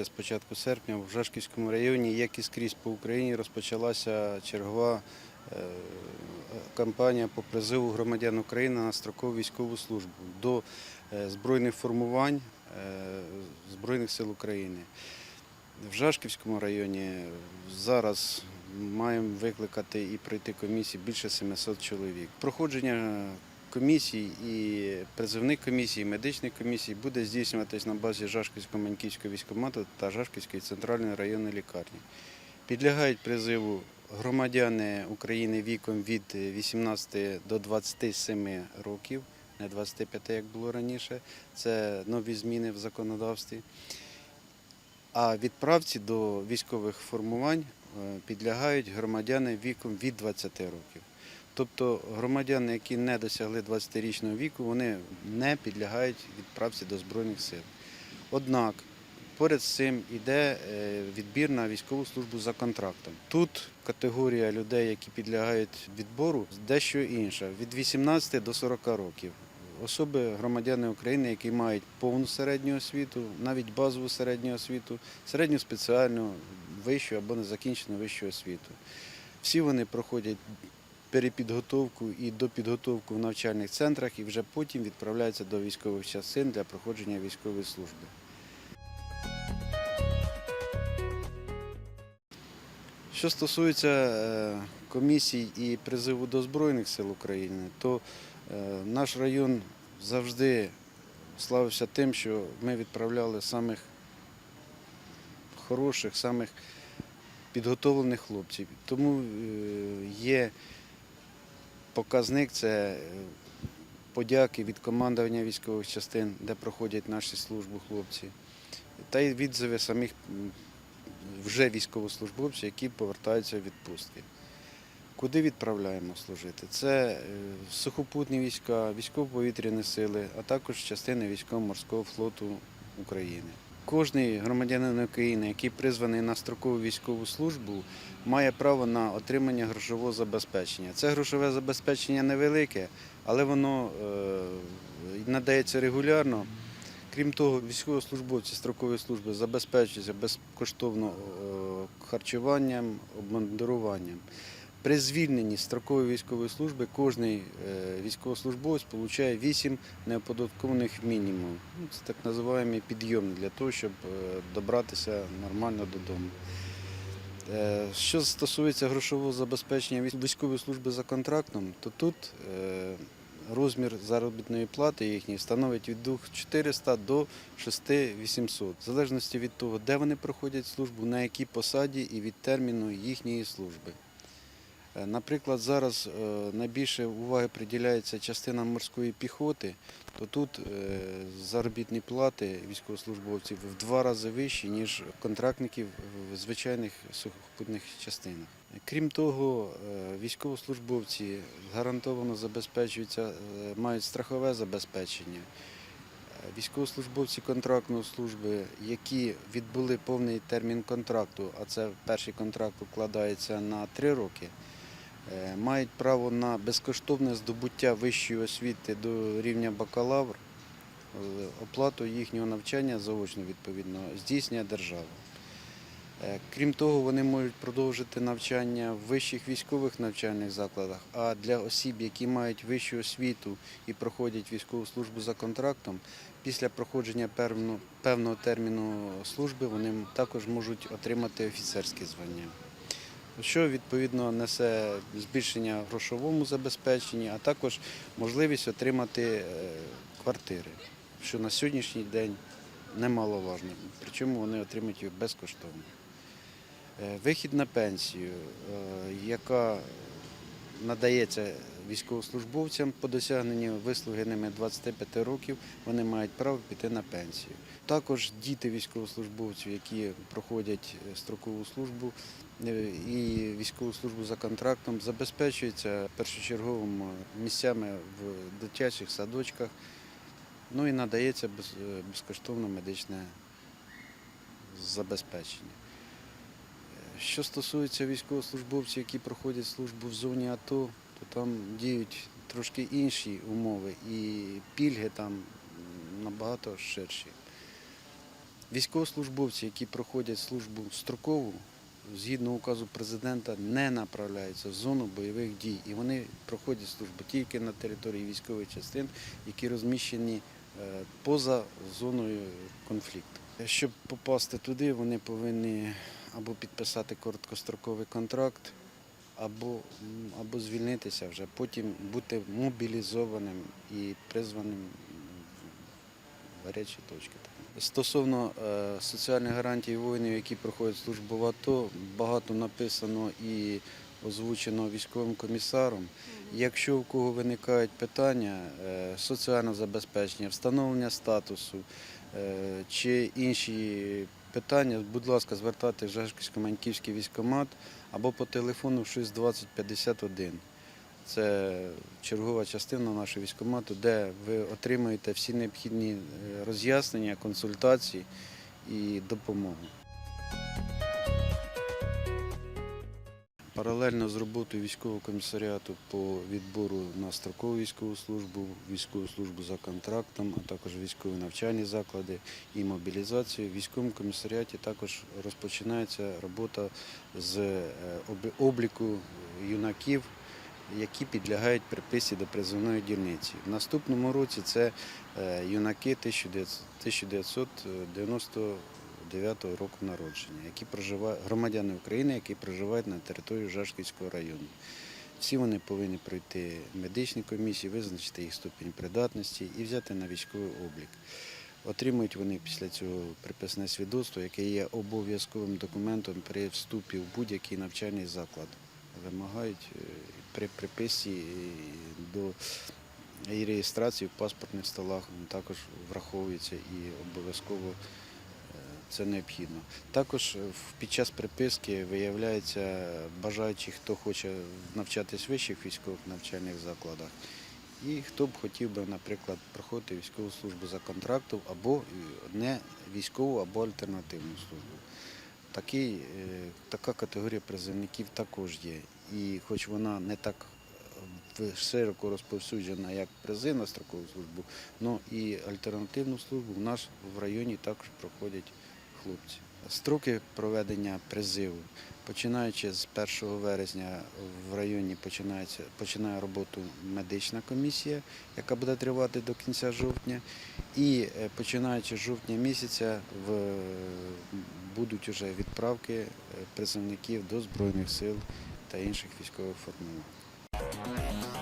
З початку серпня в Жашківському районі, як і скрізь по Україні, розпочалася чергова е, кампанія по призиву громадян України на строкову військову службу до е, збройних формувань е, Збройних сил України. В Жашківському районі зараз маємо викликати і пройти комісії більше 700 чоловік. Проходження комісій і призивних комісій, і медичних комісій буде здійснюватись на базі Жашківського Маньківського військкомату та Жашківської центральної районної лікарні. Підлягають призиву громадяни України віком від 18 до 27 років, не 25, як було раніше. Це нові зміни в законодавстві. А відправці до військових формувань е, підлягають громадяни віком від 20 років. Тобто громадяни, які не досягли 20-річного віку, вони не підлягають відправці до Збройних сил. Однак поряд з цим йде е, відбір на військову службу за контрактом. Тут категорія людей, які підлягають відбору, дещо інша від 18 до 40 років. Особи громадяни України, які мають повну середню освіту, навіть базову середню освіту, середню спеціальну, вищу або незакінчену вищу освіту. Всі вони проходять перепідготовку і допідготовку в навчальних центрах і вже потім відправляються до військових частин для проходження військової служби. Що стосується е, комісій і призиву до Збройних сил України, то е, наш район завжди славився тим, що ми відправляли самих хороших, самих підготовлених хлопців. Тому е, є показник це е, подяки від командування військових частин, де проходять наші службу хлопці, та й відзиви самих вже військовослужбовців, які повертаються в відпустки. Куди відправляємо служити? Це е, сухопутні війська, військово-повітряні сили, а також частини військово-морського флоту України. Кожний громадянин України, який призваний на строкову військову службу, має право на отримання грошового забезпечення. Це грошове забезпечення невелике, але воно е, надається регулярно. Крім того, військовослужбовці строкової служби забезпечуються безкоштовно е, харчуванням, обмундируванням. При звільненні строкової військової служби кожний е, військовослужбовець отримує 8 неоподаткованих мінімумів. Ну, Це так називаємо підйом для того, щоб е, добратися нормально додому. Е, Що стосується грошового забезпечення військової служби за контрактом, то тут розмір заробітної плати їхньої становить від 2400 до 6800, в залежності від того, де вони проходять службу, на якій посаді і від терміну їхньої служби. Е, Наприклад, зараз е, найбільше уваги приділяється частинам морської піхоти, то тут е, заробітні плати військовослужбовців в два рази вищі, ніж контрактників в звичайних сухопутних частинах. Крім того, військовослужбовці гарантовано забезпечуються, мають страхове забезпечення. Військовослужбовці контрактної служби, які відбули повний термін контракту, а це перший контракт укладається на три роки, мають право на безкоштовне здобуття вищої освіти до рівня бакалавр. Е, Оплату їхнього навчання заочно відповідно здійснює держава. Е, Крім того, вони можуть продовжити навчання в вищих військових навчальних закладах, а для осіб, які мають вищу освіту і проходять військову службу за контрактом, після проходження певного терміну служби вони також можуть отримати офіцерське звання. Що відповідно несе збільшення грошовому забезпеченні, а також можливість отримати е, квартири, що на сьогоднішній день немаловажно. Причому вони отримують їх безкоштовно. Е, Вихід на пенсію, е, яка надається військовослужбовцям по досягненню вислуги ними 25 років, вони мають право піти на пенсію. Також діти військовослужбовців, які проходять е, строкову службу е, і військову службу за контрактом, забезпечуються першочерговими місцями в дитячих садочках. Ну і надається е, безкоштовне медичне забезпечення. Що стосується військовослужбовців, які проходять службу в зоні АТО, то там діють трошки інші умови і пільги там набагато ширші. Військовослужбовці, які проходять службу строкову, згідно указу президента, не направляються в зону бойових дій. І вони проходять службу тільки на території військових частин, які розміщені е, поза зоною конфлікту. Щоб попасти туди, вони повинні або підписати короткостроковий контракт, або, або звільнитися вже, потім бути мобілізованим і призваним в гарячі точки. Стосовно е, соціальних гарантій воїнів, які проходять службу в АТО, багато написано і озвучено військовим комісаром. Якщо у кого виникають питання е, соціального забезпечення, встановлення статусу е, чи інші питання, будь ласка, звертайте в Жашківсько-Маньківський військкомат або по телефону 620 51. Це чергова частина нашого військкомату, де ви отримаєте всі необхідні е, роз'яснення, консультації і допомогу. Паралельно з роботою військового комісаріату по відбору на строкову військову службу, військову службу за контрактом, а також військові навчальні заклади і мобілізацію, в військовому комісаріаті також розпочинається робота з е, обліку юнаків, які підлягають приписі до призовної дільниці. В наступному році це е, юнаки 1900 1999 року народження, які проживають громадяни України, які проживають на території Жашківського району. Всі вони повинні пройти медичні комісії, визначити їх ступінь придатності і взяти на військовий облік. Отримують вони після цього приписне свідоцтво, яке є обов'язковим документом при вступі в будь-який навчальний заклад. Вимагають е, при приписі е, до і реєстрації в паспортних столах також враховується і обов'язково це необхідно. Також е, під час приписки виявляється бажаючі, хто хоче навчатись в вищих військових навчальних закладах, і хто б хотів би, наприклад, проходити військову службу за контрактом або е, не військову, або альтернативну службу. Такий, е, така категорія призовників також є. І хоч вона не так широко розповсюджена, як призи на строкову службу, але і альтернативну службу в нас в районі також проходять хлопці. Строки проведення призиву, починаючи з 1 вересня в районі починається, починає роботу медична комісія, яка буде тривати до кінця жовтня. І е, починаючи з жовтня місяця в, будуть вже відправки е, призовників до Збройних сил та інших військових формувань.